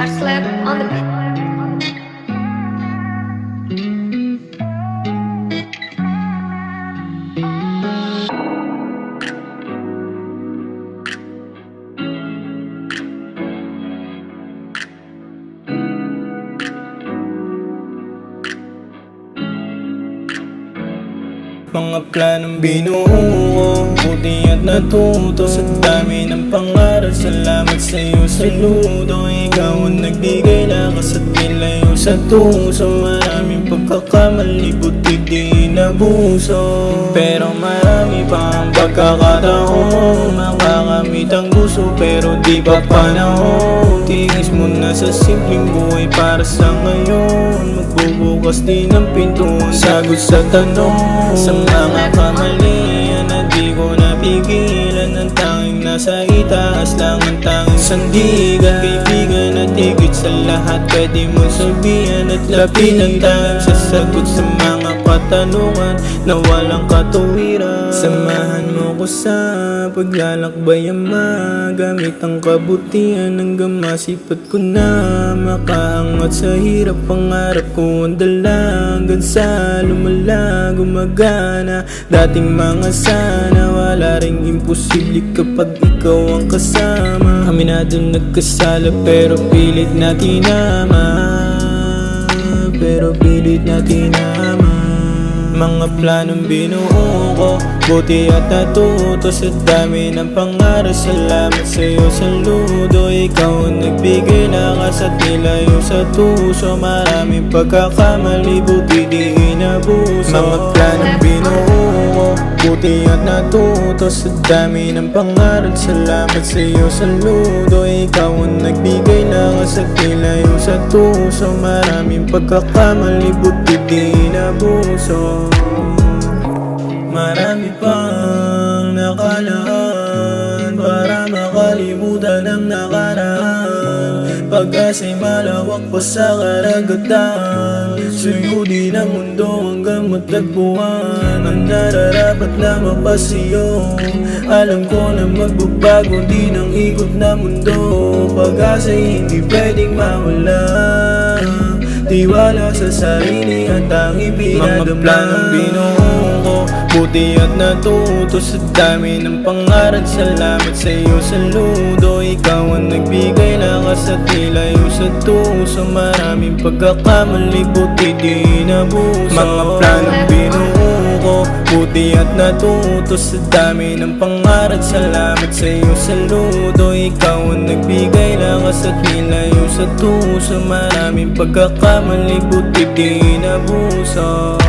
I slept on the bed. Mga planong binuo. Ko Buti at natuto Sa dami ng pangarap. Salamat sa iyo saludo Ikaw ang nagbigay lakas at nilayo sa tuso. Maraming pagkakamali Buti di nabuso Pero marami pa ang pagkakataon Makakamit ang gusto Pero di pa panahon? Tigis mo na sa simpleng buhay Para sa ngayon. Magbubukas din ang pintuan Sagot sa tanong. Sa mga kamalian na di ko napigilan. Ang tanging nasa itaas lang ang tanging sandigan. Kaibigan at higit sa lahat Pwede mo sabihan at lapitan. Tanging sasagot sa mga katanungan Na walang katuwiran Samahan mo ko sa paglalakbay ama Gamit ang kabutihan hanggang masipat ko na Makaangat sa hirap. Pangarap ko ang dala Hanggang sa lumala gumagana Dating mga sana wala ring imposible kapag ikaw ang kasama. Aminadong nagkasala pero pilit na tinama Pero pilit na tinama mga planong binuo ko Buti at natuto sa dami ng pangarap. Salamat sa iyo saludo. Ikaw ang nagbigay lakas at nilayo sa tuso. Maraming pagkakamali Buti di inabuso. Mga planong binuo ko Buti at natuto sa dami ng pangarap. Salamat sa iyo saludo. Ikaw lakas at nilayo sa tuso Maraming pagkakamali Buti di inabuso Marami pang nakalaan Para makalimutan ang nakaraan. Pag-asa'y malawak pa sa karagatan Suyudin ang mundo hanggang matagpuan. Ang nararapat na mapasiyo Alam ko na magbabago din ang ikot na mundo. Pag-asa'y hindi pwedeng mawala. Tiwala sa sarili at ang ipinadama. Mga planong binuo ko Buti at natuto sa dami ng pangarap. Salamat sa iyo saludo. Ikaw ang nagbigay lakas at nilayo sa tuso. Maraming pagkakamali buti di nabuso. Mga planong binuo ko Buti at natuto sa dami ng pangarap Salamat sa iyo saludo Ikaw ang nagbigay lakas at nilayo sa tuso. Maraming pagkakamali buti di nabuso